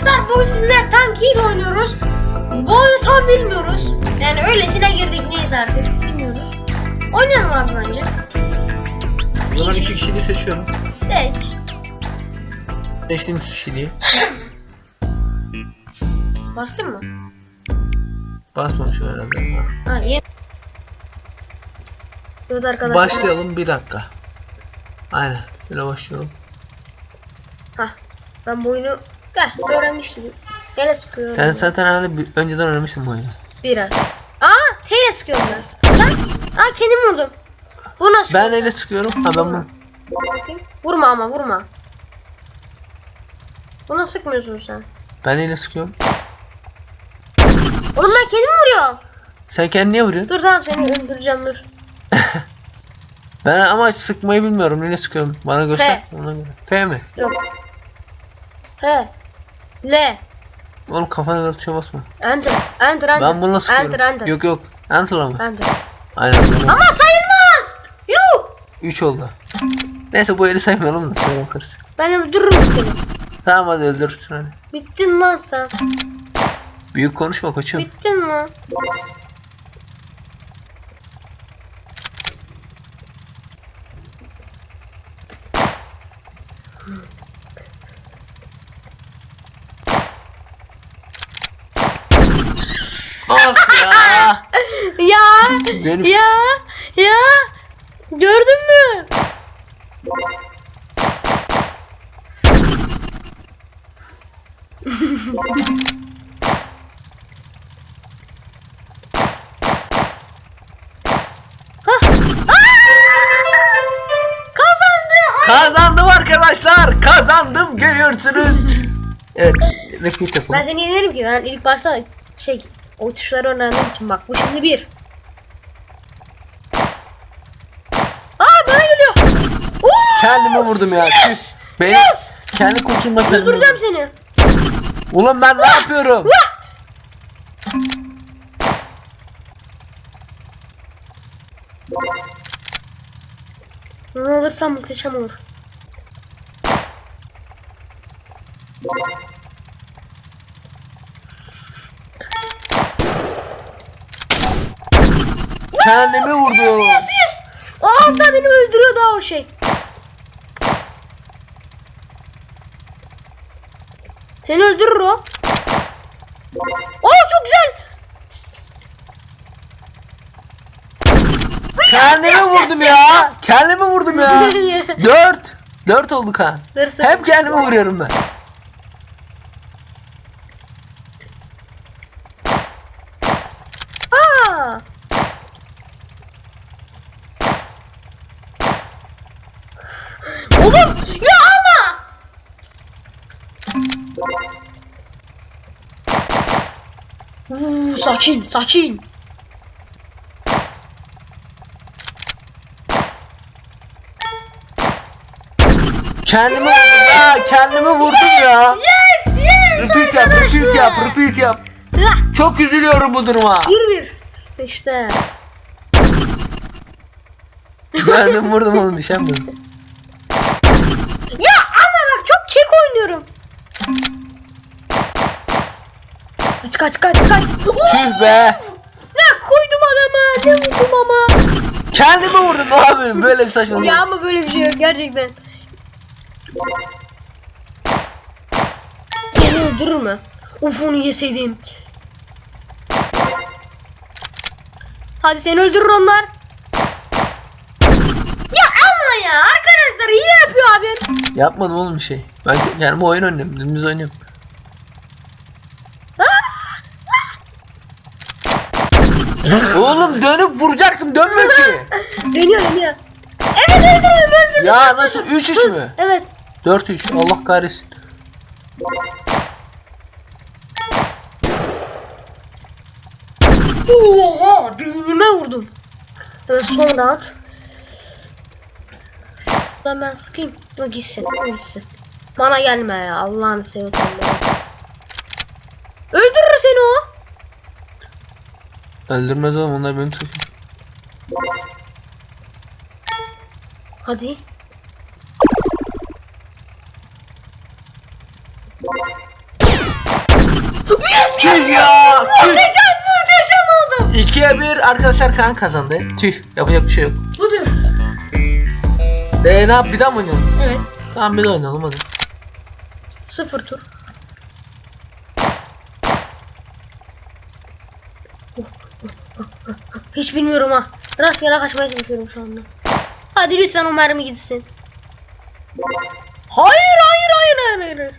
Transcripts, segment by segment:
arkadaşlar bugün sizinle Tank Heat oynuyoruz. Bu oyunu tam bilmiyoruz. Yani öylesine girdik neyiz artık bilmiyoruz. Oynayalım abi bence. O zaman iki kişiliği seçiyorum. Seç. Seçtiğim iki kişiliği. Bastın mı? Basmamışım herhalde. Ha. Ha iyi. Evet arkadaşlar. Başlayalım bir dakika. Aynen. Şöyle başlayalım. Hah. Ben bu oyunu gel öğrenmiş gibi. Yine sıkıyorum. Sen zaten herhalde bir- önceden öğrenmişsin bu oyunu. Biraz. Aa teyle sıkıyorum ben. Lan. Aa kendim vurdum. Bu nasıl? Ben neyle sıkıyorum? Ha ben bunu. Bakayım. Vurma ama vurma. Buna sıkmıyorsun sen. Ben neyle sıkıyorum? Oğlum ben kendim vuruyorum. Sen kendini niye vuruyorsun? Dur tamam seni öldüreceğim dur. Ben ama sıkmayı bilmiyorum. Neyle sıkıyorum? Bana göster. Ona göre. F mi? Yok. He. L. Oğlum kafana göre tuşa basma. Enter. Enter enter. Ben bununla sıkıyorum. Enter enter. Yok yok. Enter'la mı? Enter. Aynen. Ama sayılmaz. Yuh. 3 oldu. Neyse bu eli saymayalım da sonra bakarız. Ben öldürürüm seni. Tamam hadi öldürürsün hadi. Bittin lan sen. Büyük konuşma koçum. Bittin lan. Ah ya. Ya. Dönüş. Ya. Ya. Gördün mü? Kazandım. Arkadaşlar. Kazandım görüyorsunuz. Evet. Ben seni yenerim ki. Ben ilk başta şey o tuşları öğrendiğim için bak bu şimdi bir. Aa bana geliyor. Oo! Kendime vurdum ya. Yes! Benim Yes! kendi kurşunla kendime Öldüreceğim seni. Ulan ben ne yapıyorum? Vah! Ne olursa muhteşem olur. Kendimi vurdum. Yes yes. Az daha beni öldürüyor daha o şey. Seni öldürür o. Oo çok güzel. Kendimi vurdum ya. Kendimi vurdum ya. Dört. Dört olduk ha. Hep kendimi vuruyorum ben. Aa. Oğlum ya ama. Uuu, sakin sakin. Kendimi vurdum ya. Kendimi vurdum ya. Yes yes Repeat yap, repeat yap, repeat yap. Lah, Çok üzülüyorum bu duruma. Bir bir. İşte. Geldim vurdum onu düşemiyorum. Ya ama bak çok kek oynuyorum. Kaç kaç kaç kaç. Tüh be. Ne koydum adama ne vurdum ama. Kendimi vurdum abi. Böyle bir saçmalık. Ya ama böyle bir şey yok gerçekten. Seni öldürür mü? Uf onu yeseydim. Hadi seni öldürür onlar. Ya ama ya arkadaşlar iyi yapıyor abim. Yapmadım oğlum bir şey. Ben kendime oyun oynuyorum. Dümdüz oynuyorum. Oğlum dönüp vuracaktım dönmüyor ki. Dönüyor dönüyor. Evet öldürüyorum öldürüyorum. Ya nasıl 3 3 Hız, mü? Evet. 4 3 Allah kahretsin. Oha beynime vurdum. Evet son rahat. Lan ben sıkayım. O gitsin. O gitsin. Bana gelme ya Allah'ını seversen bana. Öldürür seni o. Öldürmez oğlum onlar beni tutuyor. Hadi. Yes! Tüh ya. Muhteşem muhteşem oldum. 2'ye 1 arkadaşlar Kaan kazandı. Tüh yapacak bir şey yok. Budur. Eee ne yap bir daha mı oynayalım? Evet. Tamam bir daha oynayalım hadi. Sıfır tur. Hiç bilmiyorum ha. Rastgele kaçmaya çalışıyorum şu anda. Hadi lütfen o mermi gitsin. Hayır hayır hayır hayır hayır.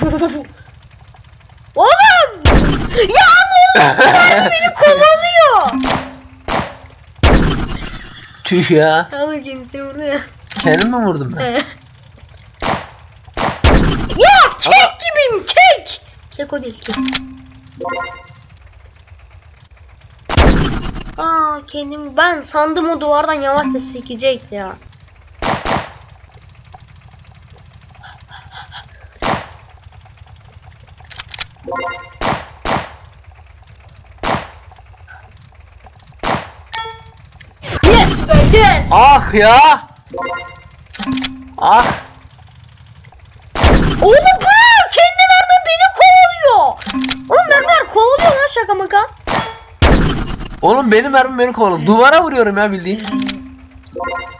Oğlum! Ya ama o beni kovalıyor. Tüh ya. Alın kendisini buraya. Kendim mi vurdum ben? ya kek Kek o değil kek. Aa kendim ben sandım o duvardan yavaşça sekecek ya. Yes be yes. Ah ya. Ah. Oğlum bırak şaka maka. Oğlum benim mermim beni kovaladı. Duvara vuruyorum ya bildiğin.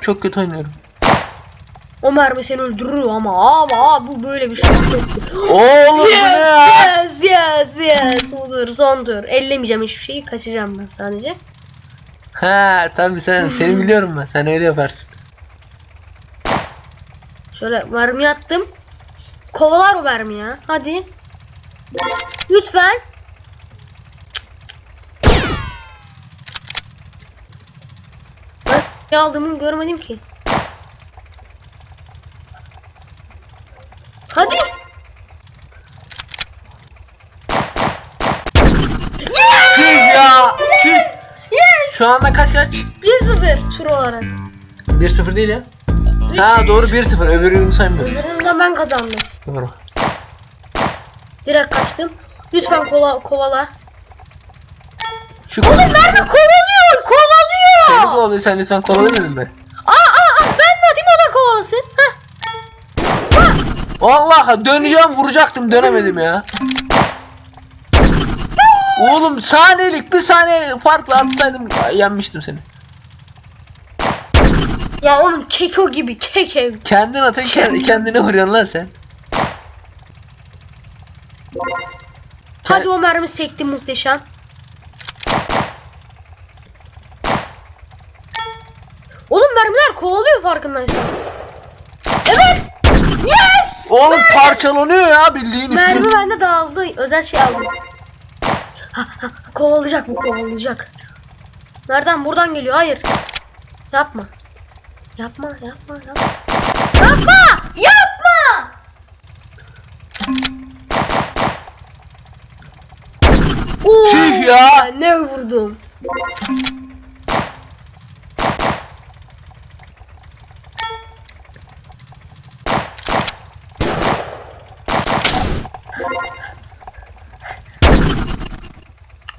Çok kötü oynuyorum. O mermi seni öldürür ama ama bu böyle bir şey yok. Oğlum bu ne ya? yes yes yes budur son tur. Ellemeyeceğim hiçbir şeyi kaçacağım ben sadece. Ha tabii sen seni biliyorum ben. Sen öyle yaparsın. Şöyle mermi attım. Kovalar o mermi ya. Hadi. Lütfen. Ne aldığımı görmedim ki. Hadi. Tüh ya. Yes. Şu anda kaç kaç? 1-0 tur olarak. 1-0 değil ya. Ha doğru 1-0. Öbürünü saymıyoruz. Öbüründe ben kazandım. Doğru. Direkt kaçtım. Lütfen kola, kovala. Şu Oğlum mermi kovalıyor, Seni kovalıyor. kovalıyor sen lütfen kovaladın mı? Aa, aa, aa, ben de atayım o da kovalasın. Heh. Allah döneceğim vuracaktım dönemedim ya. Oğlum saniyelik bir saniye farkla atsaydım yenmiştim seni. Ya oğlum keko gibi keke. Kendin atıyorsun kend- kendine vuruyorsun lan sen. Hadi o mermi sekti muhteşem. Oğlum mermiler kovalıyor farkındaysan. Evet. Yes. Oğlum parçalanıyor ya bildiğin Mermi üstüne. bende dağıldı. Özel şey aldım. Ha, ha, kovalayacak bu kovalayacak. Nereden? Buradan geliyor. Hayır. Yapma. Yapma, yapma, yapma. Yapma! Yapma! Oo, Tüh ya! Ne vurdum?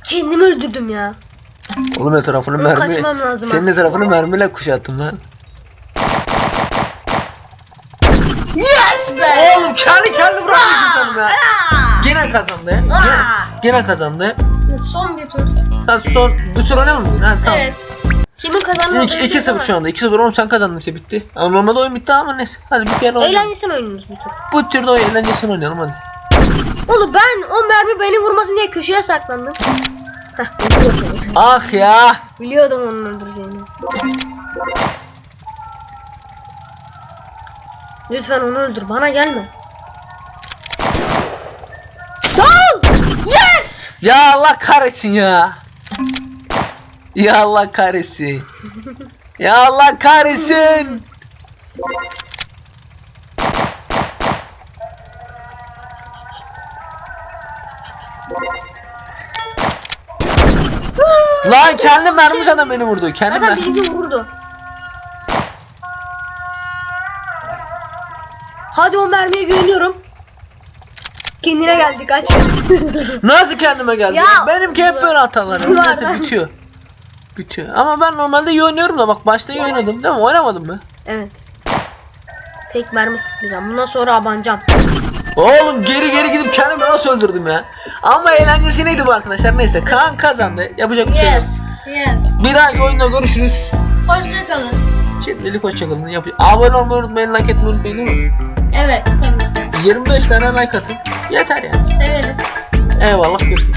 Kendimi öldürdüm ya. Oğlum etrafını Oğlum mermi. kaçmam lazım ha. Senin etrafını mermiyle kuşattım lan. Yes be! Oğlum kendi kendi vuramıyorsun sanırım ya. Gene kazandı. Gene, gene kazandı. Son bir tur. Hadi son bir tur oynayalım mı? Ha tamam. Evet. Kimin kazandığını İki- belirleyeceğiz 2-0 ama şu anda. 2-0 oğlum sen kazandın işte bitti. Ama normalde oyun bitti ama neyse. Hadi bir kere oynayalım. Eğlencesini oynuyoruz bir tur. Bu türde oyun eğlencesini oynayalım hadi. Oğlum ben o mermi beni vurmasın diye köşeye saklandım. Heh. Ah ya. Biliyordum onun öldüreceğini. Lütfen onu öldür. Bana gelme. Dal! Yes! Ya Allah kahretsin ya. Ya Allah kahretsin. ya Allah kahretsin. Lan kendi mermi zaten beni vurdu. Kendi Zaten mer- bizi vurdu. Hadi o mermiye güveniyorum. Kendine geldi kaç. Nasıl kendime geldi? Ya, Benimki hep böyle hatalarım. var Neyse bitiyor. Bitiyor. Ama ben normalde iyi oynuyorum da bak başta iyi oynadım değil mi? Oynamadım mı? evet. Tek mermi sıkmayacağım. Bundan sonra abanacağım. Oğlum geri geri gidip kendimi nasıl öldürdüm ya? Ama eğlencesi neydi bu arkadaşlar? Neyse Kaan kazandı. Yapacak bir şey yok. Yes. Yes. Bir dahaki oyunda görüşürüz. Hoşçakalın. Şimdilik hoşçakalın. Yap Abone olmayı unutmayın, like etmeyi unutmayın değil mi? Evet. Severiz. 25 tane like atın. Yeter yani. Severiz. Eyvallah görüşürüz.